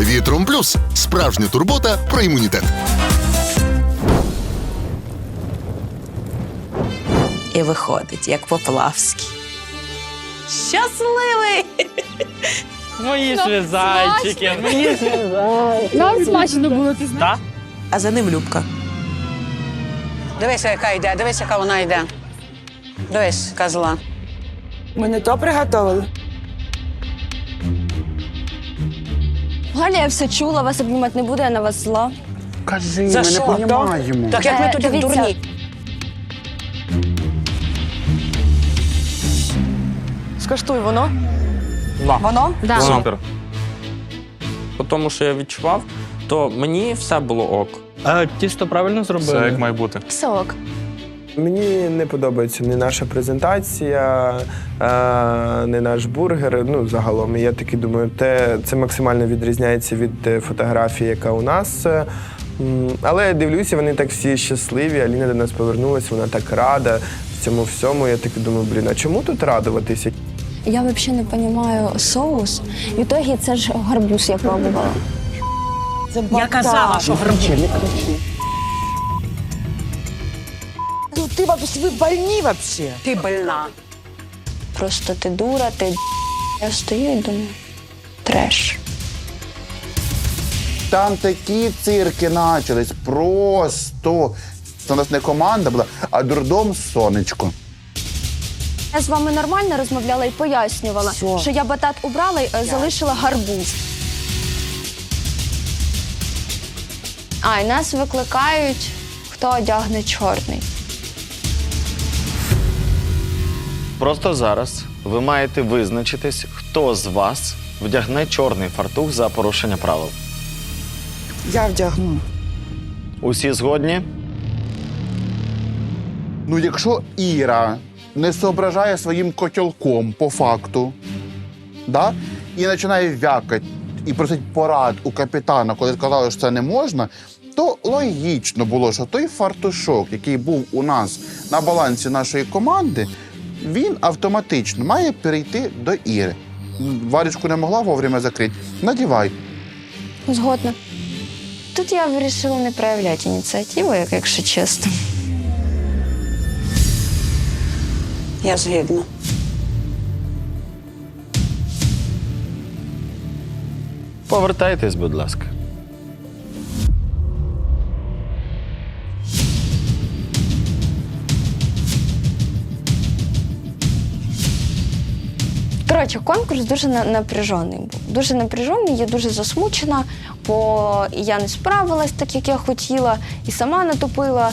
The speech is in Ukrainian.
Вітром плюс справжня турбота про імунітет. І виходить, як Поплавський. Щасливий! Мої ж зайчики, мої ж Нам смачно було, ти знаєш. А за ним Любка. Дивися, яка йде, дивись, яка вона йде. Дивись, яка зла. Ми не то приготували. Галя, я все чула, вас обнімати не буде, я на вас зла. Кажи, За ми що? не понімаємо. Так як ми Е, тоді дивіться. дурні. Скаштуй воно. Да. Воно? Да. Супер. По тому, що я відчував, то мені все було ок. А тісто правильно зробили? Все як має бути. Все ок. Мені не подобається ні наша презентація, е, ні наш бургер. Ну, загалом, я таки думаю, те, це максимально відрізняється від е, фотографії, яка у нас. Е, Але я дивлюся, вони так всі щасливі. Аліна до нас повернулася, вона так рада в цьому всьому. Я таки думаю, блін, а чому тут радуватися? Я взагалі не розумію соус. В ітогі це ж гарбуз я пробувала. Я казала, що Ну ти вообще, ви больні вообще. ти больна. Просто ти дура, ти я стою і думаю, треш. Там такі цирки почались. Просто. Це у нас не команда була, а дурдом сонечко. Я з вами нормально розмовляла і пояснювала, що я батат убрала і е, залишила гарбуз. А, і нас викликають, хто одягне чорний. Просто зараз ви маєте визначитись, хто з вас вдягне чорний фартух за порушення правил. Я вдягну. Усі згодні? Ну, якщо Іра не зображає своїм котілком по факту, да? і починає вякати і просить порад у капітана, коли сказали, що це не можна, то логічно було, що той фартушок, який був у нас на балансі нашої команди, він автоматично має перейти до Іри. Варічку не могла вовремя закрити. Надівай. Згодна. Тут я вирішила не проявляти ініціативу, як- якщо чесно. Я згідна. Повертайтесь, будь ласка. Коротше, конкурс дуже на- напряжений був. Дуже напряжений, я дуже засмучена, бо я не справилась так, як я хотіла, і сама натопила.